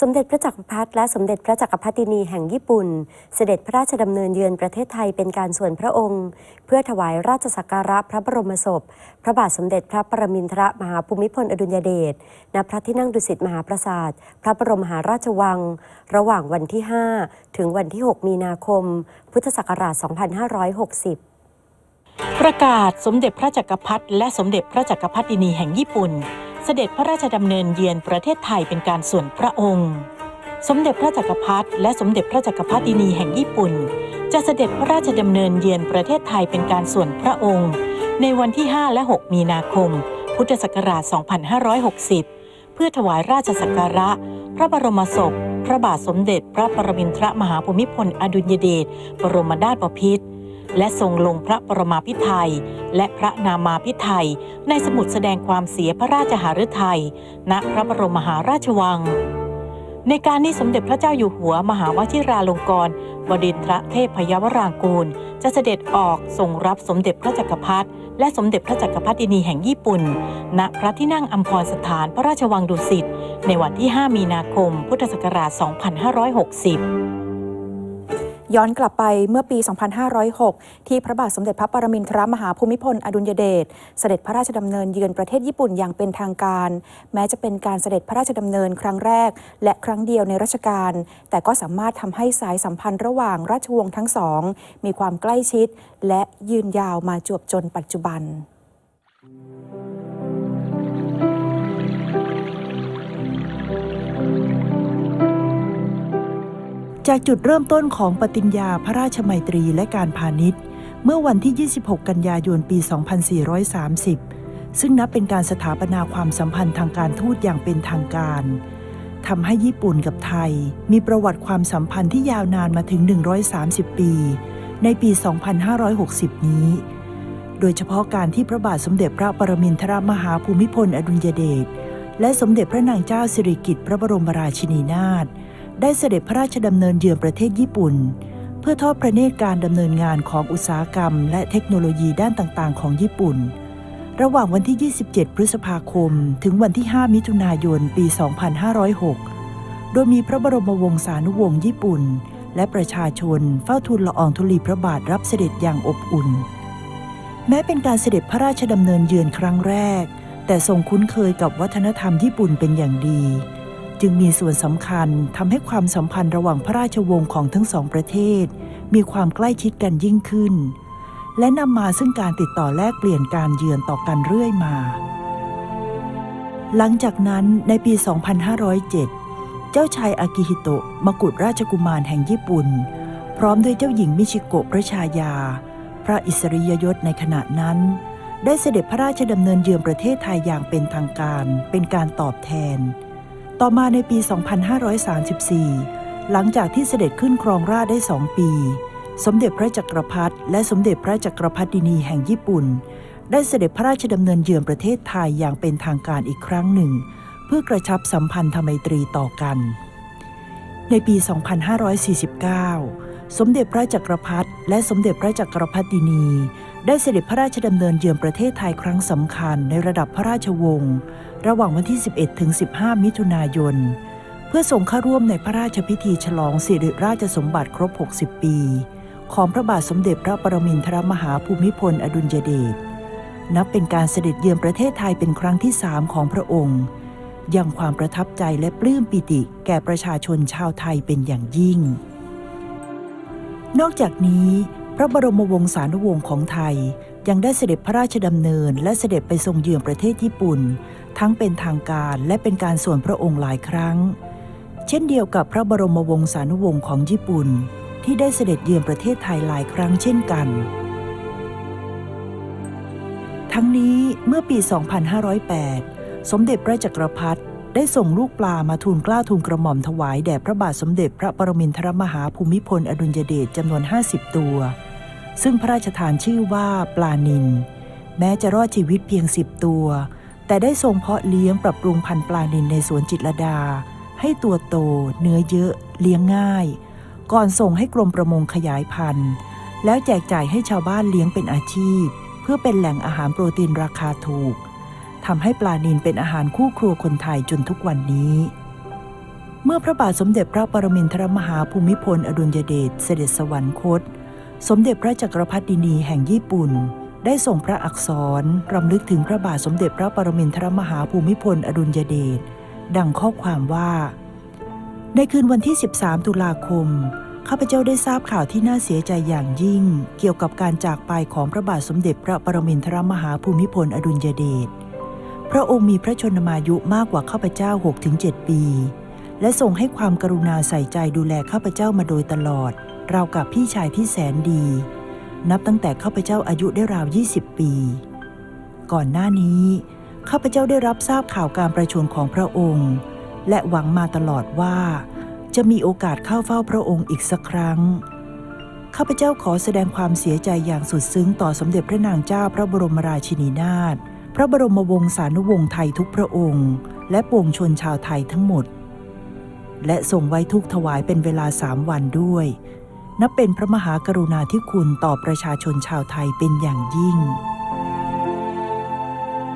สมเด็จพระจักรพรรดิและสมเด็จพระจักรพรรดินีแห่งญี่ปุ่น เสด็จพระราชดำเนินเยือนประเทศไทยเป็นการส่วนพระองค์ เพื่อถวายราชสักการะพระบรมศพ พระบาทสมเด็จพระปรมินทรมหาภูมิพลอดุลยเดชณพระที่นั่งดุสิตมหาปราสาท พระบรมหาราชวัง ระหว่างวันที่ 5 ถึงวันที่ 6 มีนาคม พุทธศักราช 2560ประกาศสมเด็จพระจักรพรรดิและสมเด็จพระจักรพรรดินีแห่งญี่ปุ่น สด็จพระราชดำเนินเยือนประเทศไทยเป็นการส่วนพระองค์ สมเด็จพระจักรพรรดิและสมเด็จพระจักรพรรดินีแห่งญี่ปุ่น จะเสด็จพระราชดำเนินเยือนประเทศไทยเป็นการส่วนพระองค์ ในวันที่ 5 และ 6 มีนาคม พุทธศักราช 2560 เพื่อถวายราชสักการะ พระบรมศพ พระบาทสมเด็จพระปรมินทรมหาภูมิพลอดุลยเดชบรมนาถบพิตร และทรงลงพระปรมาภิไธยและพระนามาภิไธยในสมุดแสดงความเสียพระราชหฤทัยณพระบรมมหาราชวัง ในการนี้สมเด็จพระเจ้าอยู่หัวมหาวชิราลงกรณบดินทรเทพพยวรางกูล จะเสด็จออกทรงรับสมเด็จพระจักรพรรดิและสมเด็จพระจักรพรรดินีแห่งญี่ปุ่น ณ พระที่นั่งอัมพรสถานพระราชวังดุสิต ในวันที่ 5 มีนาคม พุทธศักราช 2560 ย้อนกลับไปเมื่อปี 2506 ที่พระบาทสมเด็จพระปรมินทรมหาภูมิพล อดุลยเดช เสด็จพระราชดำเนินเยือนประเทศญี่ปุ่นอย่างเป็นทางการ แม้จะเป็นการเสด็จพระราชดำเนินครั้งแรก และครั้งเดียวในรัชกาล แต่ก็สามารถทำให้สายสัมพันธ์ระหว่างราชวงศ์ทั้งสอง มีความใกล้ชิด และยืนยาวมาจวบจนปัจจุบัน จากจุดเริ่มต้นของปฏิญญาพระราชมัยตรีและการพาณิชย์ เมื่อวันที่ 26 กันยายนปี 2430 ซึ่งนับเป็นการสถาปนาความสัมพันธ์ทางการทูตอย่างเป็นทางการทำให้ญี่ปุ่นกับไทย มีประวัติความสัมพันธ์ที่ยาวนานมาถึง 130 ปี ในปี 2560 นี้ โดยเฉพาะการที่พระบาทสมเด็จพระปรมินทรมหาภูมิพลอดุลยเดชและสมเด็จพระนางเจ้าสิริกิติ์พระบรมราชินีนาถ ได้เสด็จพระราชดำเนินเยือนประเทศญี่ปุ่น เพื่อทอดพระเนตรการดำเนินงานของอุตสาหกรรม และเทคโนโลยีด้านต่างๆ ของญี่ปุ่น ระหว่างวันที่ 27 พฤษภาคม ถึงวันที่ 5 มิถุนายน ปี 2506 โดยมีพระบรมวงศานุวงศ์ญี่ปุ่น และประชาชนเฝ้าทูลละอองธุลีพระบาทรับเสด็จอย่างอบอุ่น แม้เป็นการเสด็จพระราชดำเนินเยือนครั้งแรก แต่ทรงคุ้นเคยกับวัฒนธรรมญี่ปุ่นเป็นอย่างดี จึงมีส่วนสำคัญทำให้ความสัมพันธ์ระหว่างพระราชวงศ์ของทั้งสองประเทศ มีความใกล้ชิดกันยิ่งขึ้น และนำมาซึ่งการติดต่อแลกเปลี่ยนการเยือนต่อกันเรื่อยมา หลังจากนั้นในปี 2507 เจ้าชายอากิฮิโตะมกุฎราชกุมารแห่งญี่ปุ่น พร้อมด้วยเจ้าหญิงมิชิโกะพระชายา พระอิสริยยศในขณะนั้นได้เสด็จพระราชดำเนินเยือนประเทศไทยอย่างเป็นทางการ เป็นการตอบแทน ต่อมาในปี 2534 หลังจากที่เสด็จขึ้นครองราชได้สองปี สมเด็จพระจักรพรรดิและสมเด็จพระจักรพรรดินีแห่งญี่ปุ่น ได้เสด็จพระราชดำเนินเยือนประเทศไทยอย่างเป็นทางการอีกครั้งหนึ่ง เพื่อกระชับสัมพันธไมตรีต่อกัน ในปี 2549 สมเด็จพระจักรพรรดิและสมเด็จพระจักรพรรดินี ได้เสด็จพระราชดำเนินเยือนประเทศไทยครั้งสำคัญในระดับพระราชวงศ์ระหว่างวันที่ 11 ถึง 15 มิถุนายน เพื่อส่งเข้าร่วมในพระราชพิธีฉลองสิริราชสมบัติครบ 60 ปี ของพระบาทสมเด็จพระปรมินทรมหาภูมิพลอดุลยเดชนับเป็นการเสด็จเยือนประเทศไทยเป็นครั้งที่สามของพระองค์ยังความประทับใจและปลื้มปิติแก่ประชาชนชาวไทยเป็นอย่างยิ่ง นอกจากนี้ พระบรมวงศานุวงศ์ของไทย ยังได้เสด็จพระราชดำเนิน และเสด็จไปทรงเยือนประเทศญี่ปุ่น ทั้งเป็นทางการและเป็นการส่วนพระองค์หลายครั้ง เช่นเดียวกับพระบรมวงศานุวงศ์ของญี่ปุ่น ที่ได้เสด็จเยือนประเทศไทยหลายครั้งเช่นกัน ทั้งนี้เมื่อปี 2508 สมเด็จพระจักรพรรดิได้ส่งลูกปลามาทูลกล้าทูลกระหม่อมถวายแด่พระบาทสมเด็จพระปรมินทรมหาภูมิพลอดุลยเดชจำนวน 50 ตัว ซึ่งพระราชทานชื่อว่าปลานิน แม้จะรอดชีวิตเพียง10ตัว แต่ได้ทรงเพาะเลี้ยงปรับปรุงพันธุ์ปลานินในสวนจิตรดา ให้ตัวโต เนื้อเยอะเลี้ยงง่าย ก่อนส่งให้กรมประมงขยายพันธุ์ แล้วแจกจ่ายให้ชาวบ้านเลี้ยงเป็นอาชีพ เพื่อเป็นแหล่งอาหารโปรตีนราคาถูกทำให้ปลานินเป็นอาหารคู่ครัวคนไทยจนทุกวันนี้เมื่อพระบาทสมเด็จพระปรมินทรมหาภูมิพล อดุลยเดชเสด็จสวรรคต สมเด็จพระจักรพรรดินีแห่งญี่ปุ่น ได้ส่งพระอักษรรำลึกถึงพระบาทสมเด็จพระปรมินทรมหาภูมิพลอดุลยเดชดังข้อความว่า ในคืนวันที่ 13 ตุลาคม ข้าพเจ้าได้ทราบข่าวที่น่าเสียใจอย่างยิ่ง เกี่ยวกับการจากไปของพระบาทสมเด็จพระปรมินทรมหาภูมิพลอดุลยเดชพระองค์มีพระชนมายุมากกว่าข้าพเจ้า 6-7 ปี และทรงให้ความกรุณาใส่ใจดูแลข้าพเจ้ามาโดยตลอด เรากับพี่ชายที่แสนดี นับตั้งแต่ข้าพเจ้าอายุได้ราว 20 ปี ก่อนหน้านี้ข้าพเจ้าได้รับทราบข่าวการประชวรของพระองค์ และหวังมาตลอดว่า จะมีโอกาสเข้าเฝ้าพระองค์อีกสักครั้งข้าพเจ้าขอแสดงความเสียใจอย่างสุดซึ้งต่อสมเด็จพระนางเจ้าพระบรมราชินีนาถพระบรมวงศานุวงศ์ไทยทุกพระองค์ และปวงชนชาวไทยทั้งหมด และทรงไว้ทุกถวายเป็นเวลาสามวันด้วย นับเป็นพระมหากรุณาธิคุณต่อประชาชนชาวไทยเป็นอย่างยิ่ง